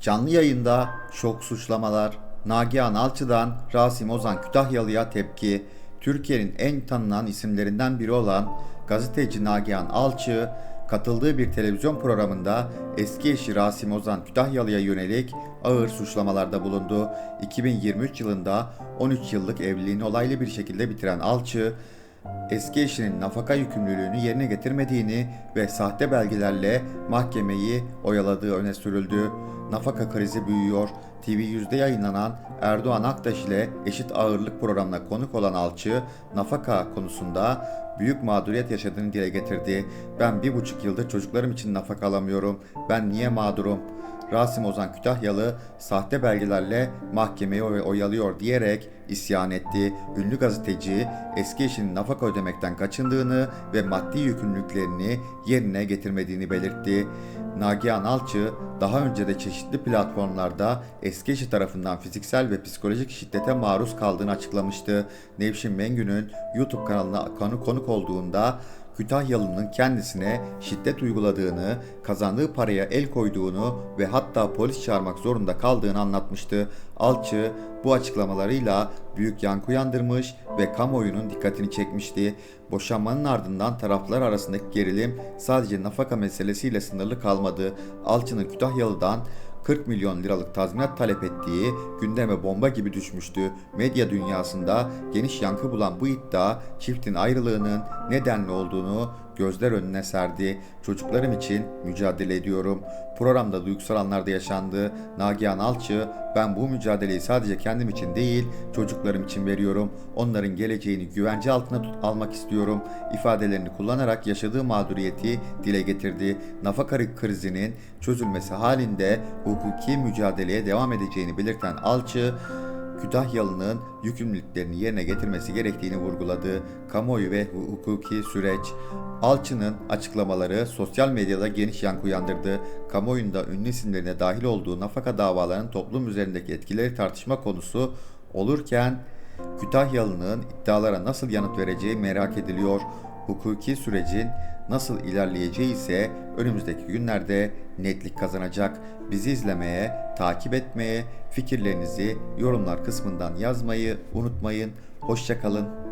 Canlı yayında şok suçlamalar, Nagihan Alçı'dan Rasim Ozan Kütahyalı'ya tepki, Türkiye'nin en tanınan isimlerinden biri olan gazeteci Nagihan Alçı, katıldığı bir televizyon programında eski eşi Rasim Ozan Kütahyalı'ya yönelik ağır suçlamalarda bulundu. 2023 yılında 13 yıllık evliliğini olaylı bir şekilde bitiren Alçı, eski eşinin nafaka yükümlülüğünü yerine getirmediğini ve sahte belgelerle mahkemeyi oyaladığı öne sürüldü. Nafaka krizi büyüyor. TV100'de yayınlanan Erdoğan Aktaş ile Eşit Ağırlık programına konuk olan Alçı, nafaka konusunda büyük mağduriyet yaşadığını dile getirdi. Ben bir buçuk yıldır çocuklarım için nafaka alamıyorum. Ben niye mağdurum? Rasim Ozan Kütahyalı sahte belgelerle mahkemeyi oy- oyalıyor diyerek isyan etti. Ünlü gazeteci eski eşinin nafaka ödemekten kaçındığını ve maddi yükümlülüklerini yerine getirmediğini belirtti. Nagihan Alçı daha önce de çeşitli platformlarda eski eşi tarafından fiziksel ve psikolojik şiddete maruz kaldığını açıklamıştı. Nevşin Mengü'nün YouTube kanalına konu konuk olduğunda Kütahyalı'nın kendisine şiddet uyguladığını, kazandığı paraya el koyduğunu ve hatta polis çağırmak zorunda kaldığını anlatmıştı. Alçı bu açıklamalarıyla büyük yankı uyandırmış ve kamuoyunun dikkatini çekmişti. Boşanmanın ardından taraflar arasındaki gerilim sadece nafaka meselesiyle sınırlı kalmadı. Alçı'nın Kütahyalı'dan 40 milyon liralık tazminat talep ettiği gündeme bomba gibi düşmüştü. Medya dünyasında geniş yankı bulan bu iddia çiftin ayrılığının nedenli olduğunu gözler önüne serdi. Çocuklarım için mücadele ediyorum. Programda duygusal anlarda yaşandı. Nagihan Alçı, ben bu mücadeleyi sadece kendim için değil, çocuklarım için veriyorum. Onların geleceğini güvence altına tut almak istiyorum. ifadelerini kullanarak yaşadığı mağduriyeti dile getirdi. Nafaka krizinin çözülmesi halinde hukuki mücadeleye devam edeceğini belirten Alçı, Kütahyalı'nın yükümlülüklerini yerine getirmesi gerektiğini vurguladı. Kamuoyu ve hu- hukuki süreç Alçı'nın açıklamaları sosyal medyada geniş yankı uyandırdı. Kamuoyunda ünlü isimlerine dahil olduğu nafaka davalarının toplum üzerindeki etkileri tartışma konusu olurken Kütahyalı'nın iddialara nasıl yanıt vereceği merak ediliyor. Hukuki sürecin nasıl ilerleyeceği ise önümüzdeki günlerde netlik kazanacak. Bizi izlemeye, takip etmeye, fikirlerinizi yorumlar kısmından yazmayı unutmayın. Hoşçakalın.